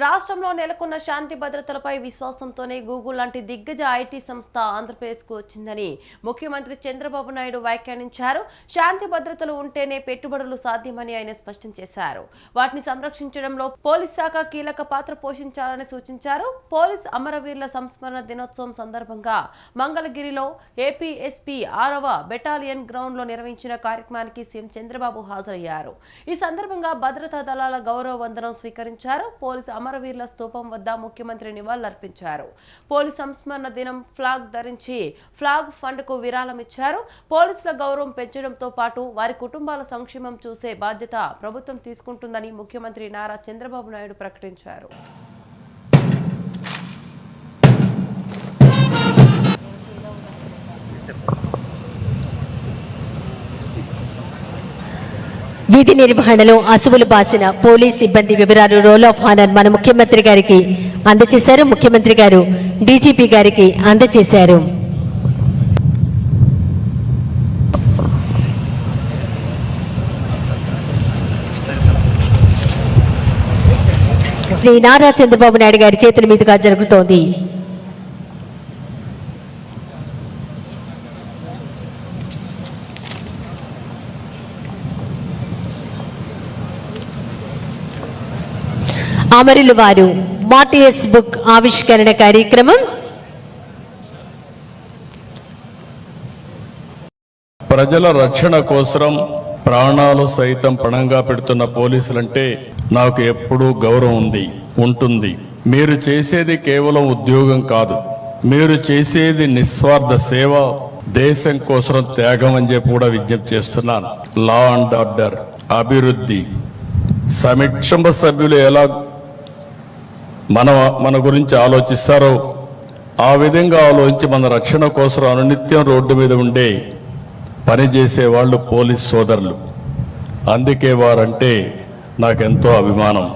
రాష్ట్రంలో నెలకొన్న శాంతి భద్రతలపై విశ్వాసంతోనే గూగుల్ లాంటి దిగ్గజ ఐటీ సంస్థ ఆంధ్రప్రదేశ్కు వచ్చిందని ముఖ్యమంత్రి చంద్రబాబు నాయుడు వ్యాఖ్యానించారు. శాంతి భద్రతలు ఉంటేనే పెట్టుబడులు సాధ్యమని ఆయన స్పష్టం చేశారు. వాటిని సంరక్షించడంలో పోలీస్ శాఖ కీలక పాత్ర పోషించాలని సూచించారు. పోలీస్ అమరవీరుల సంస్మరణ దినోత్సవం సందర్భంగా మంగళగిరిలో ఏపీఎస్పీ ఆరవ బెటాలియన్ గ్రౌండ్లో నిర్వహించిన కార్యక్రమానికి సీఎం చంద్రబాబు హాజరయ్యారు. ఈ సందర్భంగా భద్రతా దళాల గౌరవ వందనం స్వీకరించారు. పోలీసు అమరవీరుల స్తూపం వద్ద ముఖ్యమంత్రి నివాళులర్పించారు. పోలీస్ సంస్మరణ దినం ఫ్లాగ్ ధరించి ఫ్లాగ్ ఫండ్కు విరాళం ఇచ్చారు పోలీసుల గౌరవం పెంచడంతో పాటు వారి కుటుంబాల సంక్షేమం చూసే బాధ్యత ప్రభుత్వం తీసుకుంటుందని ముఖ్యమంత్రి నారా చంద్రబాబు నాయుడు ప్రకటించారు. విధి నిర్వహణలో అసువులు బాసిన పోలీస్ సిబ్బంది వివరాలు రోల్ ఆఫ్ హానర్ మన ముఖ్యమంత్రి గారికి అందజేశారు. ముఖ్యమంత్రి గారు డీజీపీ గారికి అందజేశారు. శ్రీ నారా చంద్రబాబు నాయుడు గారి చేతుల మీదుగా జరుగుతోంది. అమరులు వారు మాటియస్ బుక్ ఆవిష్కరణ కార్యక్రమం. ప్రజల రక్షణ కోసం ప్రాణాలు సైతం పణంగా పెడుతున్న పోలీసులంటే నాకు ఎప్పుడూ గౌరవం ఉంది ఉంటుంది. మీరు చేసేది కేవలం ఉద్యోగం కాదు. మీరు చేసేది నిస్వార్థ సేవ దేశం కోసం త్యాగం అని చెప్పి కూడా విజ్ఞప్తి చేస్తున్నాను. లా అండ్ ఆర్డర్ అభివృద్ధి. సమిక్షమ సభ్యులు ఎలా మన మన గురించి ఆలోచిస్తారో ఆ విధంగా ఆలోచించి మన రక్షణ కోసం అనునిత్యం రోడ్డు మీద ఉండే పనిచేసే వాళ్ళు పోలీస్ సోదరులు. అందుకే వారంటే నాకెంతో అభిమానం.